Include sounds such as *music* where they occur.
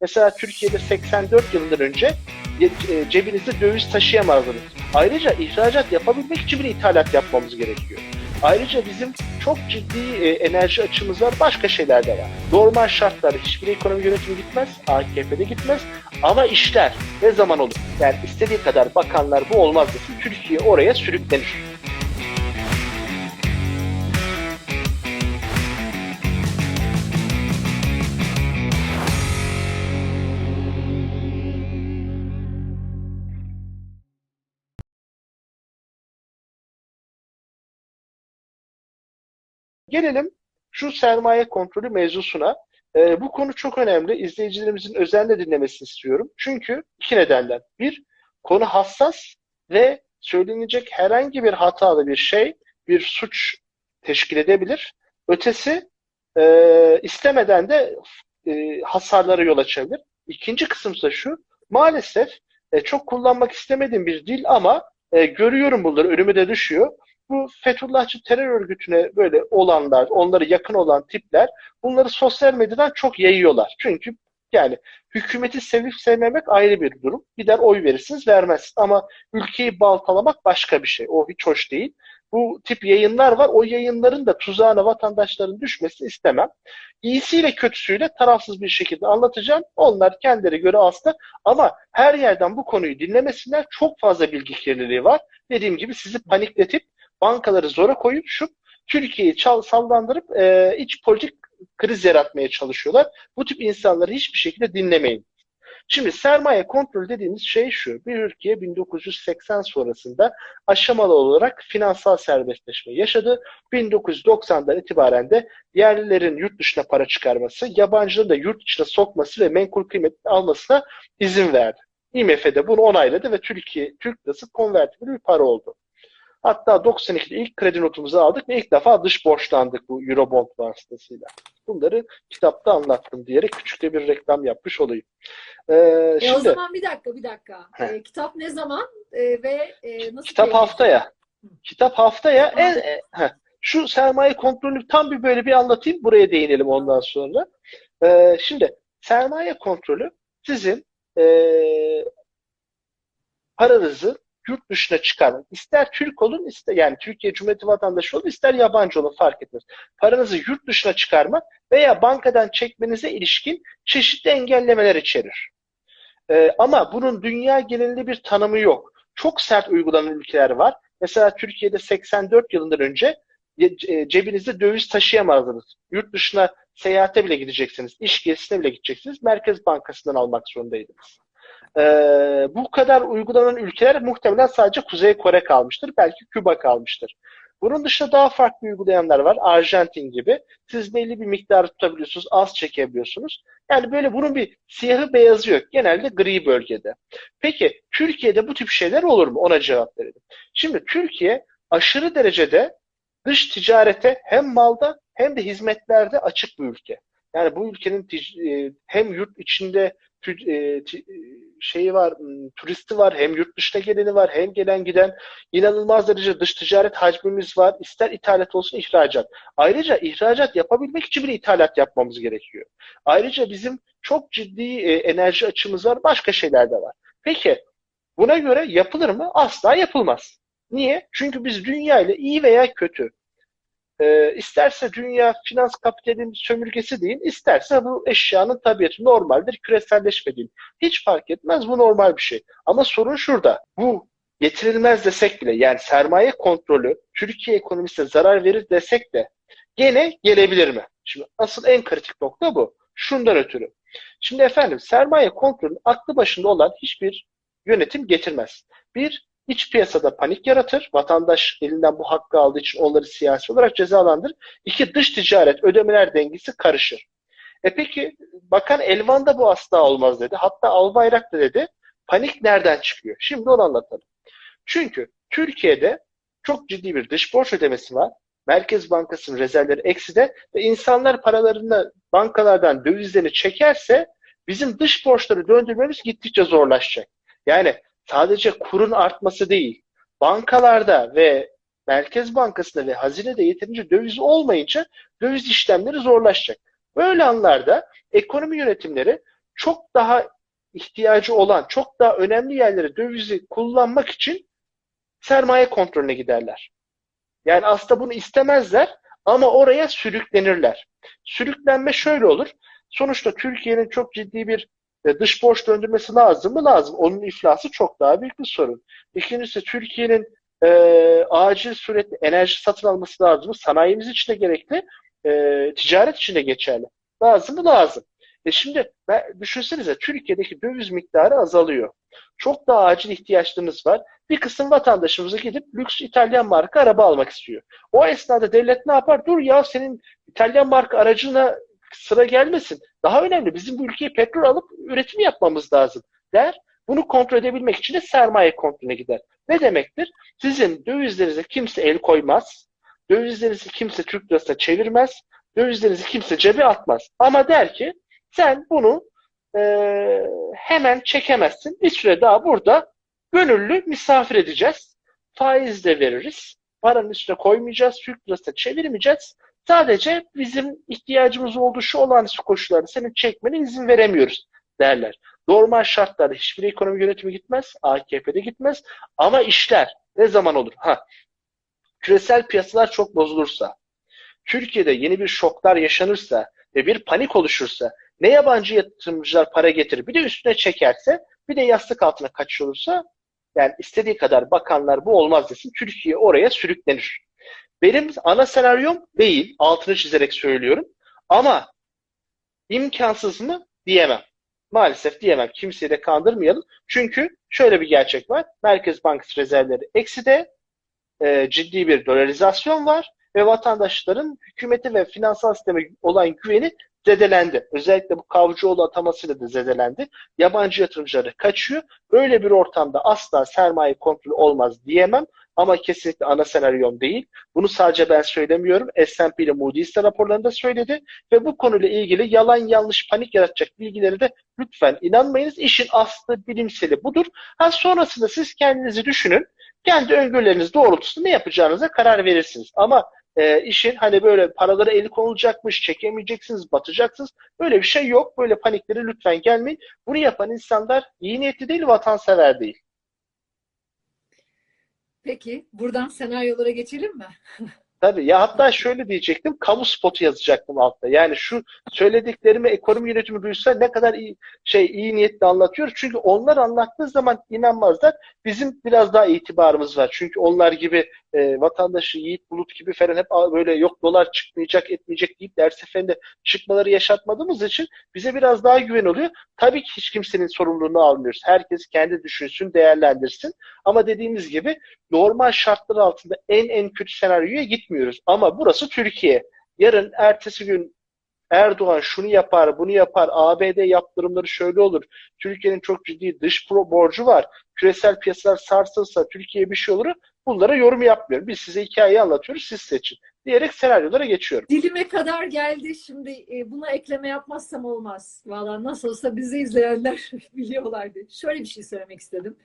Mesela Türkiye'de 84 yılından önce e, cebinizde döviz taşıyamazdınız. Ayrıca ihracat yapabilmek için bir ithalat yapmamız gerekiyor. Ayrıca bizim çok ciddi e, enerji açımız var, başka şeyler de var. Normal şartlarda hiçbir ekonomi yönetimi gitmez, AKP'de gitmez ama işler ne zaman olur? Yani istediği kadar bakanlar bu olmaz desin, Türkiye oraya sürüklenir. Gelelim şu sermaye kontrolü mevzusuna. Ee, bu konu çok önemli. İzleyicilerimizin özenle dinlemesini istiyorum. Çünkü iki nedenden. Bir, konu hassas ve söylenecek herhangi bir hatalı bir şey bir suç teşkil edebilir. Ötesi e, istemeden de e, hasarlara yol açabilir. İkinci kısım ise şu. Maalesef e, çok kullanmak istemediğim bir dil ama e, görüyorum bunları önüme de düşüyor bu Fethullahçı terör örgütüne böyle olanlar, onları yakın olan tipler bunları sosyal medyadan çok yayıyorlar. Çünkü yani hükümeti sevip sevmemek ayrı bir durum. Gider oy verirsiniz vermezsiniz. Ama ülkeyi baltalamak başka bir şey. O hiç hoş değil. Bu tip yayınlar var. O yayınların da tuzağına vatandaşların düşmesini istemem. İyisiyle kötüsüyle tarafsız bir şekilde anlatacağım. Onlar kendileri göre aslında ama her yerden bu konuyu dinlemesinler. Çok fazla bilgi kirliliği var. Dediğim gibi sizi panikletip bankaları zora koyup şu Türkiye'yi çal, sallandırıp e, iç politik kriz yaratmaya çalışıyorlar. Bu tip insanları hiçbir şekilde dinlemeyin. Şimdi sermaye kontrol dediğimiz şey şu. Bir ülke 1980 sonrasında aşamalı olarak finansal serbestleşme yaşadı. 1990'dan itibaren de yerlilerin yurt dışına para çıkarması, yabancıların da yurt dışına sokması ve menkul kıymet almasına izin verdi. IMF'de bunu onayladı ve Türkiye Türk lirası konvertibil bir para oldu. Hatta 92'de ilk kredi notumuzu aldık ve ilk defa dış borçlandık bu Eurobond vasıtasıyla. Bunları kitapta anlattım diyerek küçük de bir reklam yapmış olayım. Ee, e şimdi, o zaman bir dakika bir dakika. Ee, kitap ne zaman e, ve e, nasıl? Kitap haftaya. Kitap haftaya. En, e, heh, şu sermaye kontrolü tam bir böyle bir anlatayım. Buraya değinelim ondan sonra. Ee, şimdi sermaye kontrolü sizin e, paranızı yurt dışına çıkarmak. İster Türk olun, ister yani Türkiye Cumhuriyeti vatandaşı olun, ister yabancı olun fark etmez. Paranızı yurt dışına çıkarmak veya bankadan çekmenize ilişkin çeşitli engellemeler içerir. Ee, ama bunun dünya genelinde bir tanımı yok. Çok sert uygulanan ülkeler var. Mesela Türkiye'de 84 yılından önce cebinizde döviz taşıyamazdınız. Yurt dışına seyahate bile gideceksiniz, iş gezisine bile gideceksiniz. Merkez Bankası'ndan almak zorundaydınız. Ee, bu kadar uygulanan ülkeler muhtemelen sadece Kuzey Kore kalmıştır. Belki Küba kalmıştır. Bunun dışında daha farklı uygulayanlar var. Arjantin gibi. Siz belli bir miktarı tutabiliyorsunuz, az çekebiliyorsunuz. Yani böyle bunun bir siyahı beyazı yok. Genelde gri bölgede. Peki Türkiye'de bu tip şeyler olur mu? Ona cevap verelim. Şimdi Türkiye aşırı derecede dış ticarete hem malda hem de hizmetlerde açık bir ülke. Yani bu ülkenin e, hem yurt içinde e, şeyi var, turisti var, hem yurt dışına geleni var, hem gelen giden inanılmaz derece dış ticaret hacmimiz var. İster ithalat olsun ihracat. Ayrıca ihracat yapabilmek için bir ithalat yapmamız gerekiyor. Ayrıca bizim çok ciddi e, enerji açımız var, başka şeyler de var. Peki buna göre yapılır mı? Asla yapılmaz. Niye? Çünkü biz dünya ile iyi veya kötü e, isterse dünya finans kapitalinin sömürgesi değil, isterse bu eşyanın tabiatı normaldir, küreselleşme değil. Hiç fark etmez, bu normal bir şey. Ama sorun şurada, bu getirilmez desek bile, yani sermaye kontrolü Türkiye ekonomisine zarar verir desek de gene gelebilir mi? Şimdi asıl en kritik nokta bu. Şundan ötürü. Şimdi efendim sermaye kontrolü aklı başında olan hiçbir yönetim getirmez. Bir, İç piyasada panik yaratır. Vatandaş elinden bu hakkı aldığı için onları siyasi olarak cezalandırır. İki, dış ticaret ödemeler dengesi karışır. E peki Bakan Elvan da bu asla olmaz dedi. Hatta Albayrak da dedi. Panik nereden çıkıyor? Şimdi onu anlatalım. Çünkü Türkiye'de çok ciddi bir dış borç ödemesi var. Merkez Bankası'nın rezervleri ekside ve insanlar paralarını bankalardan dövizlerini çekerse bizim dış borçları döndürmemiz gittikçe zorlaşacak. Yani sadece kurun artması değil, bankalarda ve Merkez Bankası'nda ve hazinede yeterince döviz olmayınca döviz işlemleri zorlaşacak. Böyle anlarda ekonomi yönetimleri çok daha ihtiyacı olan, çok daha önemli yerlere dövizi kullanmak için sermaye kontrolüne giderler. Yani aslında bunu istemezler ama oraya sürüklenirler. Sürüklenme şöyle olur. Sonuçta Türkiye'nin çok ciddi bir e, dış borç döndürmesi lazım mı? Lazım. Onun iflası çok daha büyük bir sorun. İkincisi Türkiye'nin e, acil sürekli enerji satın alması lazım mı? Sanayimiz için de gerekli, e, ticaret için de geçerli. Lazım mı? Lazım. E şimdi ben, düşünsenize Türkiye'deki döviz miktarı azalıyor. Çok daha acil ihtiyaçlarınız var. Bir kısım vatandaşımıza gidip lüks İtalyan marka araba almak istiyor. O esnada devlet ne yapar? Dur ya senin İtalyan marka aracına sıra gelmesin. Daha önemli bizim bu ülkeye petrol alıp üretim yapmamız lazım der. Bunu kontrol edebilmek için de sermaye kontrolüne gider. Ne demektir? Sizin dövizlerinize kimse el koymaz. Dövizlerinizi kimse Türk lirasına çevirmez. Dövizlerinizi kimse cebe atmaz. Ama der ki sen bunu e, hemen çekemezsin. Bir süre daha burada gönüllü misafir edeceğiz. Faiz de veririz. Paranın üstüne koymayacağız. Türk lirasına çevirmeyeceğiz. Sadece bizim ihtiyacımız olduğu şu olağanüstü koşullarda senin çekmene izin veremiyoruz derler. Normal şartlarda hiçbir ekonomi yönetimi gitmez. AKP'de gitmez. Ama işler ne zaman olur? Ha, küresel piyasalar çok bozulursa, Türkiye'de yeni bir şoklar yaşanırsa ve bir panik oluşursa, ne yabancı yatırımcılar para getirir, bir de üstüne çekerse, bir de yastık altına kaçış olursa, yani istediği kadar bakanlar bu olmaz desin, Türkiye oraya sürüklenir. Benim ana senaryom değil, altını çizerek söylüyorum. Ama imkansız mı diyemem. Maalesef diyemem. Kimseyi de kandırmayalım. Çünkü şöyle bir gerçek var. Merkez Bankası rezervleri ekside, e, ciddi bir dolarizasyon var ve vatandaşların hükümeti ve finansal sisteme olan güveni zedelendi. Özellikle bu Kavcıoğlu atamasıyla da zedelendi. Yabancı yatırımcıları kaçıyor. Böyle bir ortamda asla sermaye kontrolü olmaz diyemem. Ama kesinlikle ana senaryom değil. Bunu sadece ben söylemiyorum. S&P ile Moody's de raporlarında söyledi. Ve bu konuyla ilgili yalan yanlış panik yaratacak bilgileri de lütfen inanmayınız. İşin aslı bilimseli budur. Ha sonrasında siz kendinizi düşünün. Kendi öngörüleriniz doğrultusunda ne yapacağınıza karar verirsiniz. Ama e, işin hani böyle paraları eli konulacakmış, çekemeyeceksiniz, batacaksınız. Böyle bir şey yok. Böyle paniklere lütfen gelmeyin. Bunu yapan insanlar iyi niyetli değil, vatansever değil. Peki, buradan senaryolara geçelim mi? Tabii ya hatta şöyle diyecektim, kamu spotu yazacaktım altta. Yani şu söylediklerimi ekonomi yönetimi duysa ne kadar iyi, şey iyi niyetle anlatıyoruz. Çünkü onlar anlattığı zaman inanmazlar. Bizim biraz daha itibarımız var. Çünkü onlar gibi e, vatandaşı Yiğit Bulut gibi falan hep böyle yok dolar çıkmayacak etmeyecek deyip her seferinde çıkmaları yaşatmadığımız için bize biraz daha güven oluyor. Tabii ki hiç kimsenin sorumluluğunu almıyoruz. Herkes kendi düşünsün, değerlendirsin. Ama dediğimiz gibi normal şartlar altında en en kötü senaryoya gitmiyoruz. Ama burası Türkiye. Yarın ertesi gün Erdoğan şunu yapar, bunu yapar, ABD yaptırımları şöyle olur. Türkiye'nin çok ciddi dış borcu var. Küresel piyasalar sarsılsa Türkiye bir şey olur. Bunlara yorum yapmıyorum. Biz size hikayeyi anlatıyoruz, siz seçin. Diyerek senaryolara geçiyorum. Dilime kadar geldi. Şimdi e, buna ekleme yapmazsam olmaz. Valla nasıl olsa bizi izleyenler *laughs* biliyorlardı. Şöyle bir şey söylemek istedim.